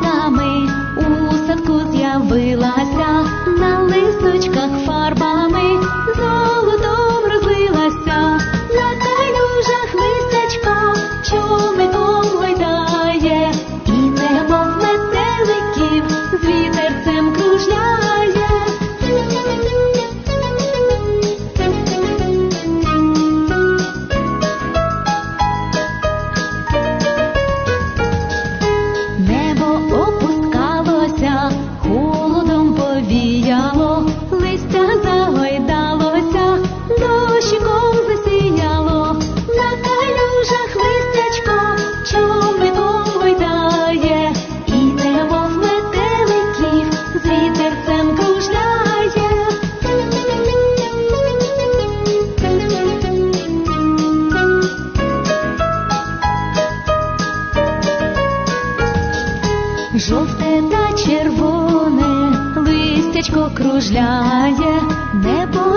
квітами у садку з'явилась. Жовте та червоне, листячко кружляє, небо.